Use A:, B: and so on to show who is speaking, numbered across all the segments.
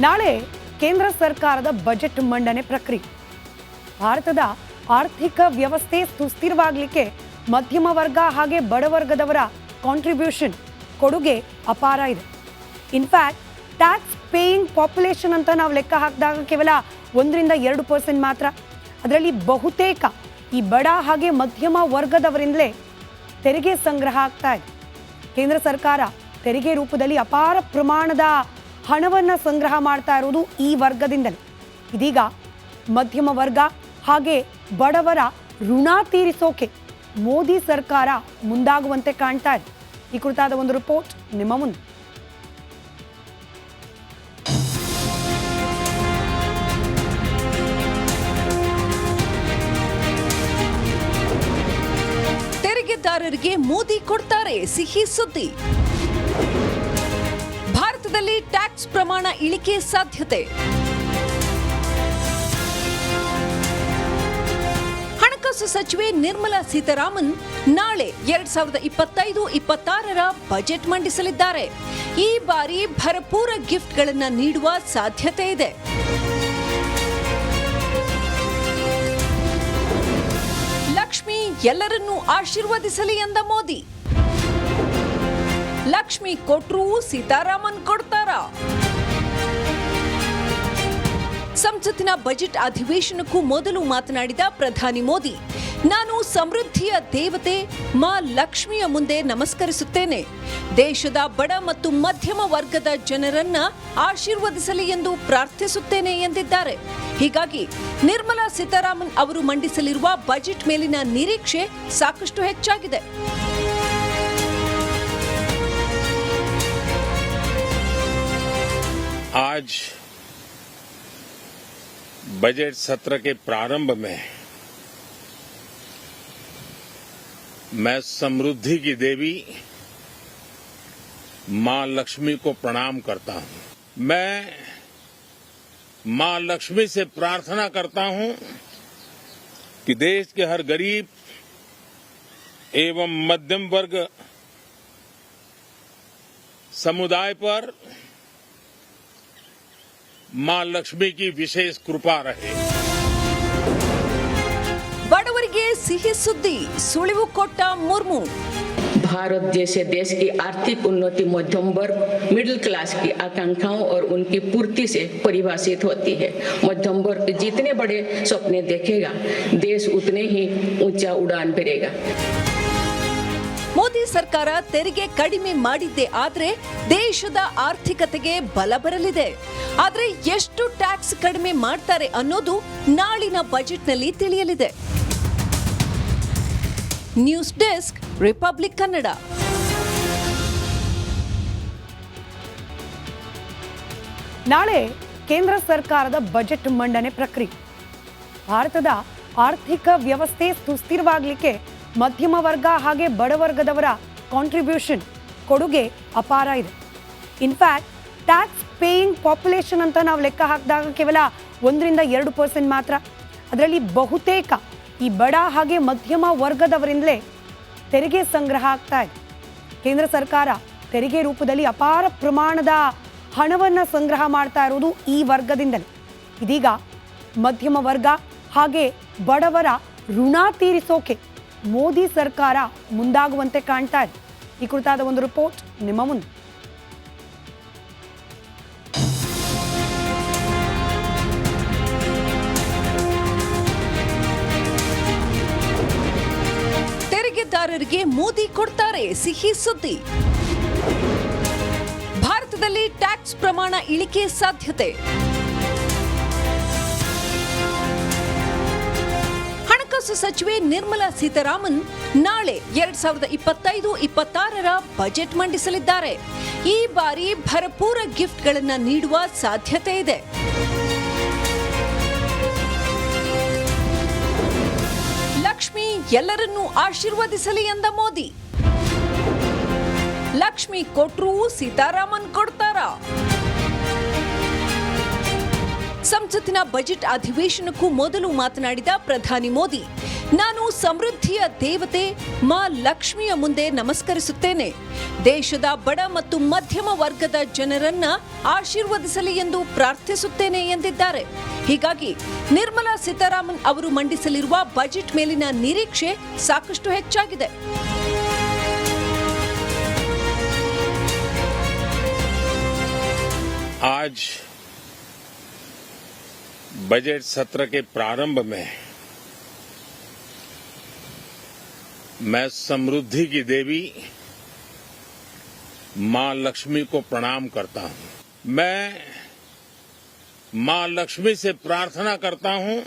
A: ನಾಳೆ ಕೇಂದ್ರ ಸರ್ಕಾರದ ಬಜೆಟ್ ಮಂಡನೆ ಪ್ರಕ್ರಿಯೆ. ಭಾರತದ ಆರ್ಥಿಕ ವ್ಯವಸ್ಥೆ ಸುಸ್ಥಿರವಾಗಲಿಕ್ಕೆ ಮಧ್ಯಮ ವರ್ಗ ಹಾಗೆ ಬಡವರ್ಗದವರ ಕಾಂಟ್ರಿಬ್ಯೂಷನ್ ಕೊಡುಗೆ ಅಪಾರ ಇದೆ. ಇನ್ಫ್ಯಾಕ್ಟ್ ಟ್ಯಾಕ್ಸ್ ಪೇಯಿಂಗ್ ಪಾಪ್ಯುಲೇಷನ್ ಅಂತ ನಾವು ಲೆಕ್ಕ ಹಾಕಿದಾಗ ಕೇವಲ ಒಂದರಿಂದ ಎರಡು ಪರ್ಸೆಂಟ್ ಮಾತ್ರ. ಅದರಲ್ಲಿ ಬಹುತೇಕ ಈ ಬಡ ಹಾಗೆ ಮಧ್ಯಮ ವರ್ಗದವರಿಂದಲೇ ತೆರಿಗೆ ಸಂಗ್ರಹ ಆಗ್ತಾ ಇದೆ. ಕೇಂದ್ರ ಸರ್ಕಾರ ತೆರಿಗೆ ರೂಪದಲ್ಲಿ ಅಪಾರ ಪ್ರಮಾಣದ ಹಣವನ್ನು ಸಂಗ್ರಹ ಮಾಡ್ತಾ ಇರೋದು ಈ ವರ್ಗದಿಂದಲೇ. ಇದೀಗ ಮಧ್ಯಮ ವರ್ಗ ಹಾಗೆ ಬಡವರ ಋಣ ತೀರಿಸೋಕೆ ಮೋದಿ ಸರ್ಕಾರ ಮುಂದಾಗುವಂತೆ ಕಾಣ್ತಾ ಇದೆ. ಈ ಕುರಿತಾದ ಒಂದು ರಿಪೋರ್ಟ್ ನಿಮ್ಮ ಮುಂದೆ.
B: ತೆರಿಗೆದಾರರಿಗೆ ಮೋದಿ ಕೊಡ್ತಾರೆ ಸಿಹಿ ಸುದ್ದಿ. ಭಾರತದಲ್ಲಿ ಟ್ಯಾಕ್ಸ್ ಪ್ರಮಾಣ ಇಳಿಕೆ ಸಾಧ್ಯತೆ. ಹಣಕಾಸು ಸಚಿವೆ ನಿರ್ಮಲಾ ಸೀತಾರಾಮನ್ ನಾಳೆ ಎರಡ್ ಸಾವಿರದ ಇಪ್ಪತ್ತೈದು, ಇಪ್ಪತ್ತಾರರ ಬಜೆಟ್ ಮಂಡಿಸಲಿದ್ದಾರೆ. ಈ ಬಾರಿ ಭರಪೂರ ಗಿಫ್ಟ್ಗಳನ್ನು ನೀಡುವ ಸಾಧ್ಯತೆ ಇದೆ. ಲಕ್ಷ್ಮಿ ಎಲ್ಲರನ್ನೂ ಆಶೀರ್ವದಿಸಲಿ ಎಂದ ಮೋದಿ. ಲಕ್ಷ್ಮಿ ಕೊಟ್ರು ಸೀತಾರಾಮನ್ ಕೊಡ್ತಾರ. ಸಂಸತ್ತಿನ ಬಜೆಟ್ ಅಧಿವೇಶನಕ್ಕೂ ಮೊದಲು ಮಾತನಾಡಿದ ಪ್ರಧಾನಿ ಮೋದಿ, ನಾನು ಸಮೃದ್ಧಿಯ ದೇವತೆ, ಮಾ ಲಕ್ಷ್ಮಿಯ ಮುಂದೆ ನಮಸ್ಕರಿಸುತ್ತೇನೆ. ದೇಶದ ಬಡ ಮತ್ತು ಮಧ್ಯಮ ವರ್ಗದ ಜನರನ್ನ ಆಶೀರ್ವದಿಸಲಿ ಎಂದು ಪ್ರಾರ್ಥಿಸುತ್ತೇನೆ ಎಂದಿದ್ದಾರೆ. ಹೀಗಾಗಿ ನಿರ್ಮಲಾ ಸೀತಾರಾಮನ್ ಅವರು ಮಂಡಿಸಲಿರುವ ಬಜೆಟ್ ಮೇಲಿನ ನಿರೀಕ್ಷೆ ಸಾಕಷ್ಟು ಹೆಚ್ಚಾಗಿದೆ.
C: आज बजट सत्र के प्रारंभ में मैं समृद्धि की देवी माँ लक्ष्मी को प्रणाम करता हूँ। मैं माँ लक्ष्मी से प्रार्थना करता हूँ कि देश के हर गरीब एवं मध्यम वर्ग समुदाय पर मां लक्ष्मी की विशेष कृपा रहे
B: ಬಡವರಿಗೆ ಸಿಹಿ ಸುದ್ದಿ ಸುಳಿವು ಕೊಟ್ಟ ಮುರ್ಮು
D: भारत जैसे देश की आर्थिक उन्नति मध्यम वर्ग मिडिल क्लास की आकांक्षाओं और उनकी पूर्ति से परिभाषित होती है मध्यम वर्ग जितने बड़े सपने देखेगा देश उतने ही ऊंचा उड़ान भरेगा
B: ಮೋದಿ ಸರ್ಕಾರ ತೆರಿಗೆ ಕಡಿಮೆ ಮಾಡಿದ್ದೆ ಆದ್ರೆ ದೇಶದ ಆರ್ಥಿಕತೆಗೆ ಬಲ ಬರಲಿದೆ. ಆದ್ರೆ ಎಷ್ಟು ಟ್ಯಾಕ್ಸ್ ಕಡಿಮೆ ಮಾಡ್ತಾರೆ ಅನ್ನೋದು ನಾಳಿನ ಬಜೆಟ್ನಲ್ಲಿ ತಿಳಿಯಲಿದೆ. News desk republic Kannada.
A: ನಾಳೆ ಕೇಂದ್ರ ಸರ್ಕಾರದ ಬಜೆಟ್ ಮಂಡನೆ ಪ್ರಕ್ರಿಯೆ. ಭಾರತದ ಆರ್ಥಿಕ ವ್ಯವಸ್ಥೆ ಸುಸ್ಥಿರವಾಗಲಿಕ್ಕೆ ಮಧ್ಯಮ ವರ್ಗ ಹಾಗೆ ಬಡವರ್ಗದವರ ಕಾಂಟ್ರಿಬ್ಯೂಷನ್ ಕೊಡುಗೆ ಅಪಾರ ಇದೆ. ಇನ್ಫ್ಯಾಕ್ಟ್ ಟ್ಯಾಕ್ಸ್ ಪೇಯಿಂಗ್ ಪಾಪ್ಯುಲೇಷನ್ ಅಂತ ನಾವು ಲೆಕ್ಕ ಹಾಕಿದಾಗ ಕೇವಲ ಒಂದರಿಂದ ಎರಡು ಪರ್ಸೆಂಟ್ ಮಾತ್ರ. ಅದರಲ್ಲಿ ಬಹುತೇಕ ಈ ಬಡ ಹಾಗೆ ಮಧ್ಯಮ ವರ್ಗದವರಿಂದಲೇ ತೆರಿಗೆ ಸಂಗ್ರಹ ಆಗ್ತಾ ಇದೆ. ಕೇಂದ್ರ ಸರ್ಕಾರ ತೆರಿಗೆ ರೂಪದಲ್ಲಿ ಅಪಾರ ಪ್ರಮಾಣದ ಹಣವನ್ನು ಸಂಗ್ರಹ ಮಾಡ್ತಾ ಇರೋದು ಈ ವರ್ಗದಿಂದಲೇ. ಇದೀಗ ಮಧ್ಯಮ ವರ್ಗ ಹಾಗೆ ಬಡವರ ಋಣ ತೀರಿಸೋಕೆ ಮೋದಿ ಸರ್ಕಾರ ಮುಂದಾಗುವಂತೆ ಕಾಣ್ತಾ ಇದೆ. ಈ ಕುರಿತಾದ ಒಂದು ರಿಪೋರ್ಟ್ ನಿಮ್ಮ ಮುಂದೆ.
B: ತೆರಿಗೆದಾರರಿಗೆ ಮೋದಿ ಕೊಡ್ತಾರೆ ಸಿಹಿ ಸುದ್ದಿ. ಭಾರತದಲ್ಲಿ ಟ್ಯಾಕ್ಸ್ ಪ್ರಮಾಣ ಇಳಿಕೆ ಸಾಧ್ಯತೆ. ಹಣಕಾಸು ಸಚಿವೆ ನಿರ್ಮಲಾ ಸೀತಾರಾಮನ್ ನಾಳೆ ಎರಡ್ ಸಾವಿರದ ಇಪ್ಪತ್ತೈದು, ಇಪ್ಪತ್ತಾರರ ಬಜೆಟ್ ಮಂಡಿಸಲಿದ್ದಾರೆ. ಈ ಬಾರಿ ಭರಪೂರ ಗಿಫ್ಟ್ಗಳನ್ನ ನೀಡುವ ಸಾಧ್ಯತೆ ಇದೆ. ಲಕ್ಷ್ಮಿ ಎಲ್ಲರನ್ನೂ ಆಶೀರ್ವದಿಸಲಿ ಎಂದ ಮೋದಿ. ಲಕ್ಷ್ಮಿ ಕೊಟ್ರೂ ಸೀತಾರಾಮನ್ ಕೊಡ್ತಾರ. ಸಂಸತ್ತಿನ ಬಜೆಟ್ ಅಧಿವೇಶನಕ್ಕೂ ಮೊದಲು ಮಾತನಾಡಿದ ಪ್ರಧಾನಿ ಮೋದಿ, ನಾನು ಸಮೃದ್ಧಿಯ ದೇವತೆ, ಮಾ ಲಕ್ಷ್ಮಿಯ ಮುಂದೆ ನಮಸ್ಕರಿಸುತ್ತೇನೆ. ದೇಶದ ಬಡ ಮತ್ತು ಮಧ್ಯಮ ವರ್ಗದ ಜನರನ್ನ ಆಶೀರ್ವದಿಸಲಿ ಎಂದು ಪ್ರಾರ್ಥಿಸುತ್ತೇನೆ, ಎಂದಿದ್ದಾರೆ. ಹೀಗಾಗಿ ನಿರ್ಮಲಾ ಸೀತಾರಾಮನ್ ಅವರು ಮಂಡಿಸಲಿರುವ ಬಜೆಟ್ ಮೇಲಿನ ನಿರೀಕ್ಷೆ ಸಾಕಷ್ಟು ಹೆಚ್ಚಾಗಿದೆ.
C: आज बजट सत्र के प्रारंभ में मैं समृद्धि की देवी माँ लक्ष्मी को प्रणाम करता हूँ। मैं माँ लक्ष्मी से प्रार्थना करता हूँ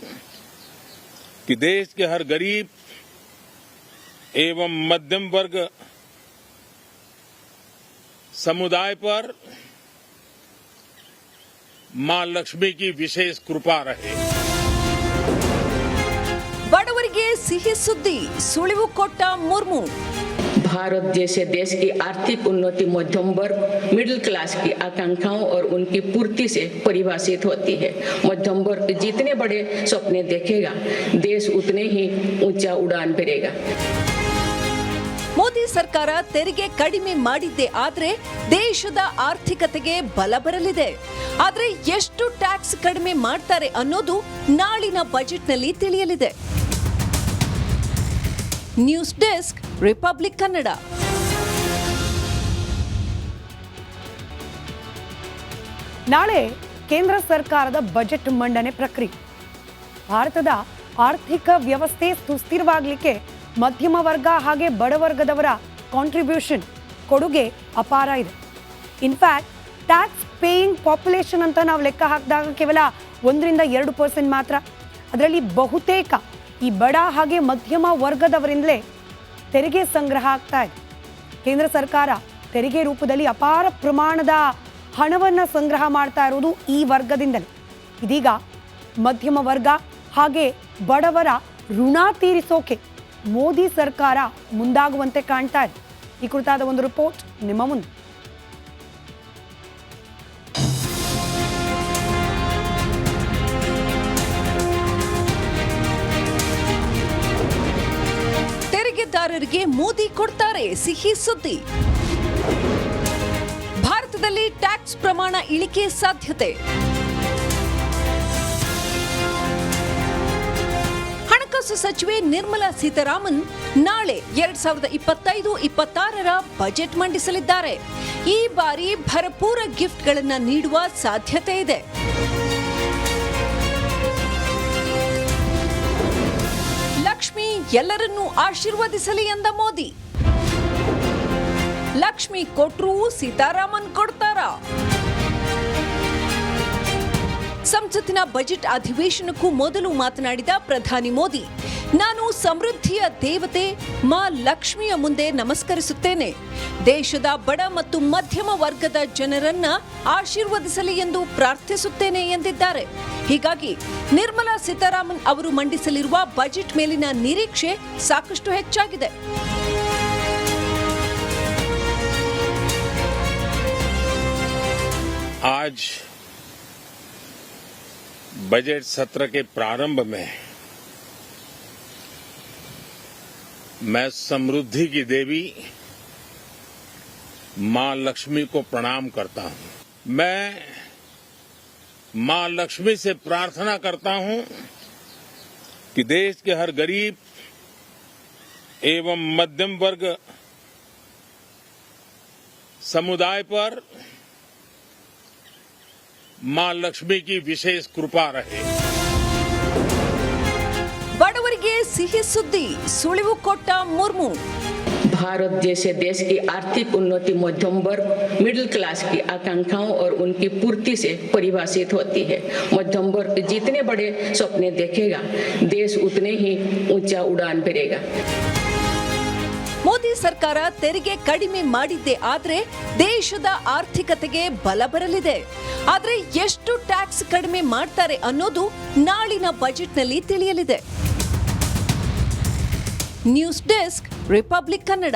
C: कि देश के हर गरीब एवं मध्यम वर्ग समुदाय पर मां लक्ष्मी की विशेष कृपा रहे
B: ಬಡವರಿಗೆ ಸಿಹಿ ಸುದ್ದಿ ಸುಳಿವು ಕೊಟ್ಟ ಮುರ್ಮು
D: भारत जैसे देश की आर्थिक उन्नति मध्यम वर्ग मिडिल क्लास की आकांक्षाओं और उनकी पूर्ति से परिभाषित होती है मध्यम वर्ग जितने बड़े सपने देखेगा देश उतने ही ऊंचा उड़ान भरेगा
B: ಮೋದಿ ಸರ್ಕಾರ ತೆರಿಗೆ ಕಡಿಮೆ ಮಾಡಿದ್ದೆ ಆದ್ರೆ ದೇಶದ ಆರ್ಥಿಕತೆಗೆ ಬಲ ಬರಲಿದೆ. ಆದ್ರೆ ಎಷ್ಟು ಟ್ಯಾಕ್ಸ್ ಕಡಿಮೆ ಮಾಡ್ತಾರೆ ಅನ್ನೋದು ನಾಳಿನ ಬಜೆಟ್ನಲ್ಲಿ ತಿಳಿಯಲಿದೆ. News desk republic Kannada.
A: ನಾಳೆ ಕೇಂದ್ರ ಸರ್ಕಾರದ ಬಜೆಟ್ ಮಂಡನೆ ಪ್ರಕ್ರಿಯೆ. ಭಾರತದ ಆರ್ಥಿಕ ವ್ಯವಸ್ಥೆ ಸುಸ್ಥಿರವಾಗಲಿಕ್ಕೆ ಮಧ್ಯಮ ವರ್ಗ ಹಾಗೆ ಬಡವರ್ಗದವರ ಕಾಂಟ್ರಿಬ್ಯೂಷನ್ ಕೊಡುಗೆ ಅಪಾರ ಇದೆ. ಇನ್ಫ್ಯಾಕ್ಟ್ ಟ್ಯಾಕ್ಸ್ ಪೇಯಿಂಗ್ ಪಾಪ್ಯುಲೇಷನ್ ಅಂತ ನಾವು ಲೆಕ್ಕ ಹಾಕಿದಾಗ ಕೇವಲ ಒಂದರಿಂದ ಎರಡು ಪರ್ಸೆಂಟ್ ಮಾತ್ರ. ಅದರಲ್ಲಿ ಬಹುತೇಕ ಈ ಬಡ ಹಾಗೆ ಮಧ್ಯಮ ವರ್ಗದವರಿಂದಲೇ ತೆರಿಗೆ ಸಂಗ್ರಹ ಆಗ್ತಾ ಇದೆ. ಕೇಂದ್ರ ಸರ್ಕಾರ ತೆರಿಗೆ ರೂಪದಲ್ಲಿ ಅಪಾರ ಪ್ರಮಾಣದ ಹಣವನ್ನು ಸಂಗ್ರಹ ಮಾಡ್ತಾ ಇರೋದು ಈ ವರ್ಗದಿಂದಲೇ. ಇದೀಗ ಮಧ್ಯಮ ವರ್ಗ ಹಾಗೆ ಬಡವರ ಋಣ ತೀರಿಸೋಕೆ ಮೋದಿ ಸರ್ಕಾರ ಮುಂದಾಗುವಂತೆ ಕಾಣ್ತಾ ಇದೆ. ಈ ಕುರಿತಾದ ಒಂದು ರಿಪೋರ್ಟ್ ನಿಮ್ಮ ಮುಂದೆ.
B: ತೆರಿಗೆದಾರರಿಗೆ ಮೋದಿ ಕೊಡ್ತಾರೆ ಸಿಹಿ ಸುದ್ದಿ. ಭಾರತದಲ್ಲಿ ಟ್ಯಾಕ್ಸ್ ಪ್ರಮಾಣ ಇಳಿಕೆ ಸಾಧ್ಯತೆ. ಹಣಕಾಸು ಸಚಿವೆ ನಿರ್ಮಲಾ ಸೀತಾರಾಮನ್ ನಾಳೆ ಎರಡ್ ಸಾವಿರದ ಇಪ್ಪತ್ತೈದು, ಇಪ್ಪತ್ತಾರರ ಬಜೆಟ್ ಮಂಡಿಸಲಿದ್ದಾರೆ. ಈ ಬಾರಿ ಭರಪೂರ ಗಿಫ್ಟ್ಗಳನ್ನ ನೀಡುವ ಸಾಧ್ಯತೆ ಇದೆ. ಲಕ್ಷ್ಮಿ ಎಲ್ಲರನ್ನೂ ಆಶೀರ್ವದಿಸಲಿ ಎಂದ ಮೋದಿ. ಲಕ್ಷ್ಮಿ ಕೊಟ್ರು ಸೀತಾರಾಮನ್ ಕೊಡ್ತಾರಾ? ಸಂಸತ್ತಿನ ಬಜೆಟ್ ಅಧಿವೇಶನಕ್ಕೂ ಮೊದಲು ಮಾತನಾಡಿದ ಪ್ರಧಾನಿ ಮೋದಿ, ನಾನು ಸಮೃದ್ಧಿಯ ದೇವತೆ, ಮಾ ಲಕ್ಷ್ಮಿಯ ಮುಂದೆ ನಮಸ್ಕರಿಸುತ್ತೇನೆ. ದೇಶದ ಬಡ ಮತ್ತು ಮಧ್ಯಮ ವರ್ಗದ ಜನರನ್ನ ಆಶೀರ್ವದಿಸಲಿ ಎಂದು ಪ್ರಾರ್ಥಿಸುತ್ತೇನೆ, ಎಂದಿದ್ದಾರೆ. ಹೀಗಾಗಿ ನಿರ್ಮಲಾ ಸೀತಾರಾಮನ್ ಅವರು ಮಂಡಿಸಲಿರುವ ಬಜೆಟ್ ಮೇಲಿನ ನಿರೀಕ್ಷೆ ಸಾಕಷ್ಟು ಹೆಚ್ಚಾಗಿದೆ.
C: आज बजट सत्र के प्रारंभ में मैं समृद्धि की देवी माँ लक्ष्मी को प्रणाम करता हूँ। मैं माँ लक्ष्मी से प्रार्थना करता हूँ कि देश के हर गरीब एवं मध्यम वर्ग समुदाय पर मां लक्ष्मी की विशेष कृपा रहे
B: ಬಡವರಿಗೆ ಸಿಹಿ ಸುದ್ದಿ ಸುಳಿವು ಕೊಟ್ಟ ಮುರ್ಮು
D: भारत जैसे देश की आर्थिक उन्नति मध्यम वर्ग मिडिल क्लास की आकांक्षाओं और उनकी पूर्ति से परिभाषित होती है मध्यम वर्ग जितने बड़े सपने देखेगा देश उतने ही ऊंचा उड़ान भरेगा
B: ಸರ್ಕಾರ ತೆರಿಗೆ ಕಡಿಮೆ ಮಾಡಿದ್ದೆ ಆದ್ರೆ ದೇಶದ ಆರ್ಥಿಕತೆಗೆ ಬಲ ಬರಲಿದೆ. ಆದ್ರೆ ಎಷ್ಟು ಟ್ಯಾಕ್ಸ್ ಕಡಿಮೆ ಮಾಡ್ತಾರೆ ಅನ್ನೋದು ನಾಳಿನ ಬಜೆಟ್ನಲ್ಲಿ ತಿಳಿಯಲಿದೆ. News desk republic Kannada.